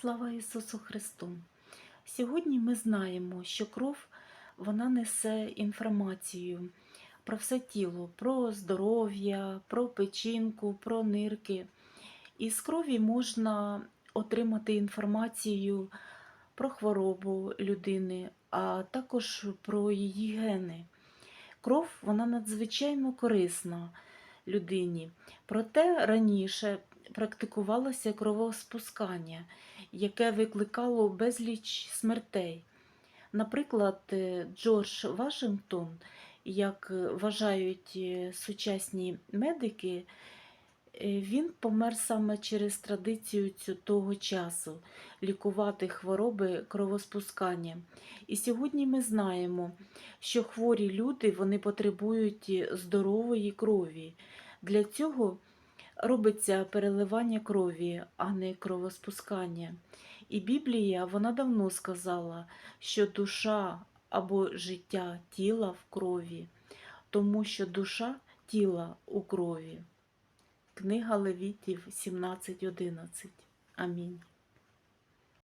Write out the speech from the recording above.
Слава Ісусу Христу! Сьогодні ми знаємо, що кров вона несе інформацію про все тіло, про здоров'я, про печінку, про нирки. І з крові можна отримати інформацію про хворобу людини, а також про її гени. Кров вона надзвичайно корисна людині. Проте раніше практикувалося кровоспускання, яке викликало безліч смертей. Наприклад, е, Джордж Вашингтон, як вважають е, сучасні медики, е, він помер саме через традицію того часу лікувати хвороби кровоспускання. І сьогодні ми знаємо, що хворі люди вони потребують здорової крові. Для цього робиться переливання крові, а не кровоспускання. І Біблія вона давно сказала, що душа або життя тіла в крові, тому що душа тіла у крові. Книга Левітів 17.11. Амінь.